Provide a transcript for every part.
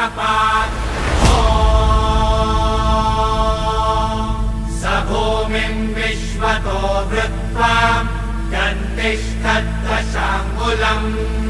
Harapan Om. Sabhumim Vishvato Vrittvam Gantishtat Vashamulam Om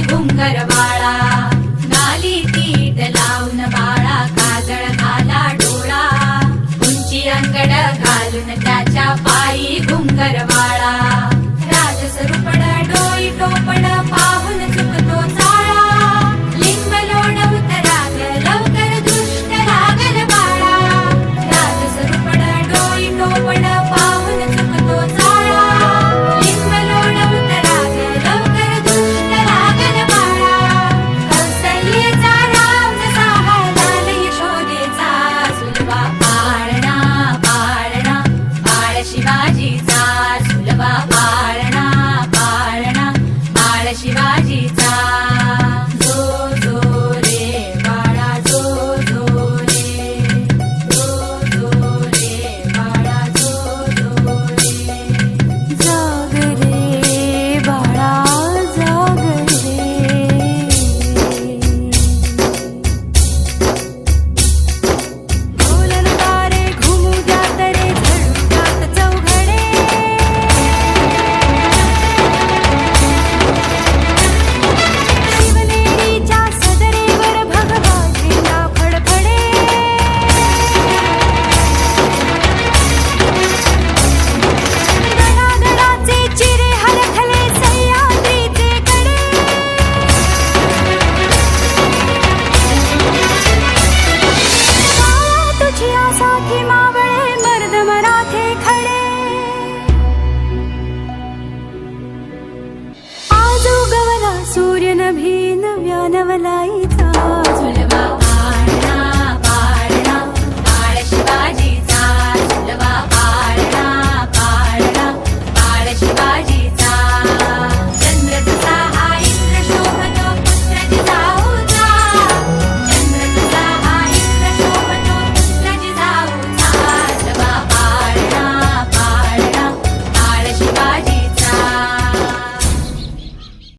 घुंगर बाळा गाली तीट लावून बाळा काजळ घाला डोळा. उंची अंगड घालून त्याच्या पायी घुंगर शिवाजीचा सुलभा नभी नव्यानवलाई